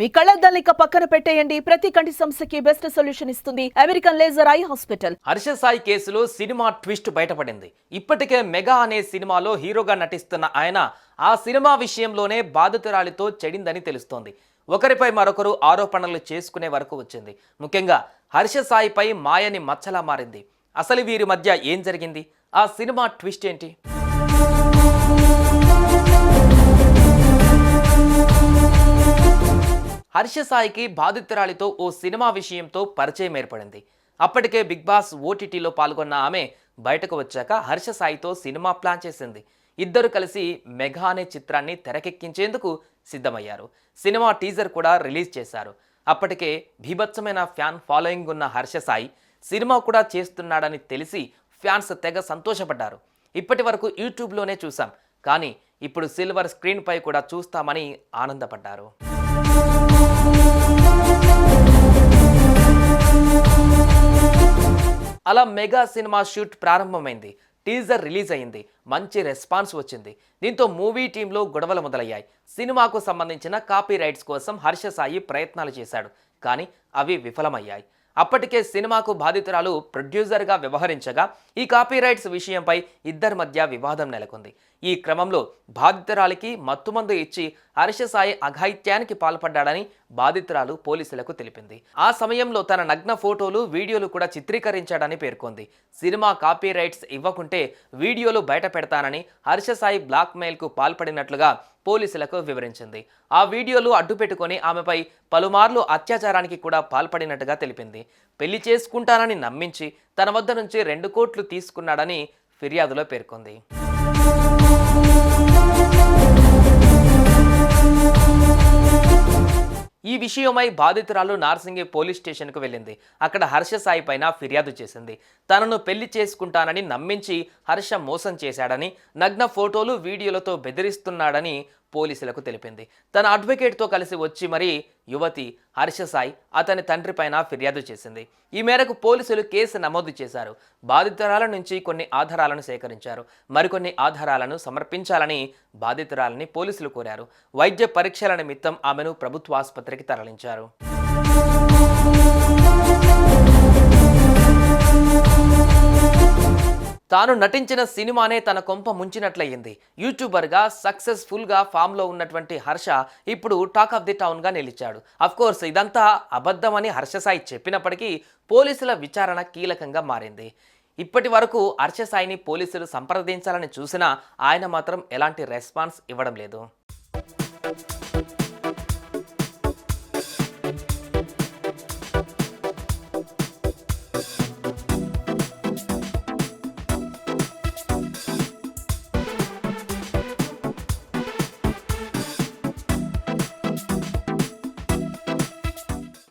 మీ కళ్ళద్దాలిక పక్కన పెట్టేయండి. ప్రతి కంటి సమస్యకి బెస్ట్ సొల్యూషన్ ఇస్తుంది American laser eye hospital. Harsha Sai కేసులో సినిమా ట్విస్ట్ బయటపడింది. ఇప్పటికే మెగా అనే సినిమాలో హీరోగా నటిస్తున్న ఆయన ఆ సినిమా విషయంలోనే బాధితురాలితో చెడిందని తెలుస్తోంది. ఒకరిపై మరొకరు ఆరోపణలు చేసుకునే వరకు వచ్చింది. ముఖ్యంగా హర్ష సాయిపై మాయని మచ్చలా మారింది. అసలు వీరి మధ్య ఏం జరిగింది? ఆ సినిమా ట్విస్ట్ ఏంటి? హర్ష సాయికి బాధితురాలితో ఓ సినిమా విషయంతో పరిచయం ఏర్పడింది. అప్పటికే బిగ్ బాస్ ఓటీటీలో పాల్గొన్న ఆమె బయటకు వచ్చాక హర్ష సాయితో సినిమా ప్లాన్ చేసింది. ఇద్దరు కలిసి మెగా అనే చిత్రాన్ని తెరకెక్కించేందుకు సిద్ధమయ్యారు. సినిమా టీజర్ కూడా రిలీజ్ చేశారు. అప్పటికే భీభత్సమైన ఫ్యాన్ ఫాలోయింగ్ ఉన్న హర్ష సాయి సినిమా కూడా చేస్తున్నాడని తెలిసి ఫ్యాన్స్ తెగ సంతోషపడ్డారు. ఇప్పటి వరకు యూట్యూబ్లోనే చూసాం కానీ ఇప్పుడు సిల్వర్ స్క్రీన్పై కూడా చూస్తామని ఆనందపడ్డారు. అలా మెగా సినిమా షూట్ ప్రారంభమైంది. టీజర్ రిలీజ్ అయింది. మంచి రెస్పాన్స్ వచ్చింది. దీంతో మూవీ టీంలో గొడవలు మొదలయ్యాయి. సినిమాకు సంబంధించిన కాపీ రైట్స్ కోసం హర్ష సాయి ప్రయత్నాలు చేశాడు. కానీ అవి విఫలమయ్యాయి. అప్పటికే సినిమాకు బాధితురాలు ప్రొడ్యూసర్గా వ్యవహరించగా ఈ కాపీ రైట్స్ విషయంపై ఇద్దరి మధ్య వివాదం నెలకొంది. ఈ క్రమంలో బాధితురాలికి మత్తుమందు ఇచ్చి హర్ష సాయి అఘాయిత్యానికి పాల్పడ్డాడని బాధితురాలు పోలీసులకు తెలిపింది. ఆ సమయంలో తన నగ్న ఫోటోలు వీడియోలు కూడా చిత్రీకరించాడని పేర్కొంది. సినిమా కాపీ రైట్స్ ఇవ్వకుంటే వీడియోలు బయట పెడతానని హర్ష సాయి బ్లాక్మెయిల్కు పాల్పడినట్లుగా పోలీసులకు వివరించింది. ఆ వీడియోలు అడ్డుపెట్టుకొని ఆమెపై పలుమార్లు అత్యాచారానికి కూడా పాల్పడినట్టుగా తెలిపింది. పెళ్ళి చేసుకుంటానని నమ్మించి తన వద్ద నుంచి రెండు కోట్లు తీసుకున్నాడని ఫిర్యాదులో పేర్కొంది. విషయమై బాధితురాలు నార్సింగి పోలీస్ స్టేషన్కు వెళ్ళింది. అక్కడ హర్ష సాయి పైన ఫిర్యాదు చేసింది. తనను పెళ్ళి చేసుకుంటానని నమ్మించి హర్ష మోసం చేశాడని నగ్న ఫోటోలు వీడియోలతో బెదిరిస్తున్నాడని పోలీసులకు తెలిపింది. తన అడ్వకేట్తో కలిసి వచ్చి మరీ యువతి హర్షసాయి అతని తండ్రి పైన ఫిర్యాదు చేసింది. ఈ మేరకు పోలీసులు కేసు నమోదు చేశారు. బాధితురాల నుంచి కొన్ని ఆధారాలను సేకరించారు. మరికొన్ని ఆధారాలను సమర్పించాలని బాధితురాలని పోలీసులు కోరారు. వైద్య పరీక్షల నిమిత్తం ఆమెను ప్రభుత్వ ఆసుపత్రికి తరలించారు. తాను నటించిన సినిమానే తన కొంప ముంచినట్లయింది. యూట్యూబర్గా సక్సెస్ఫుల్గా ఫామ్లో ఉన్నటువంటి హర్ష ఇప్పుడు టాక్ ఆఫ్ ది టౌన్గా నిలిచాడు. కోర్స్ ఇదంతా అబద్ధమని హర్షసాయి చెప్పినప్పటికీ పోలీసుల విచారణ కీలకంగా మారింది. ఇప్పటి వరకు హర్ష సాయిని పోలీసులు సంప్రదించాలని చూసినా ఆయన మాత్రం ఎలాంటి రెస్పాన్స్ ఇవ్వడం లేదు.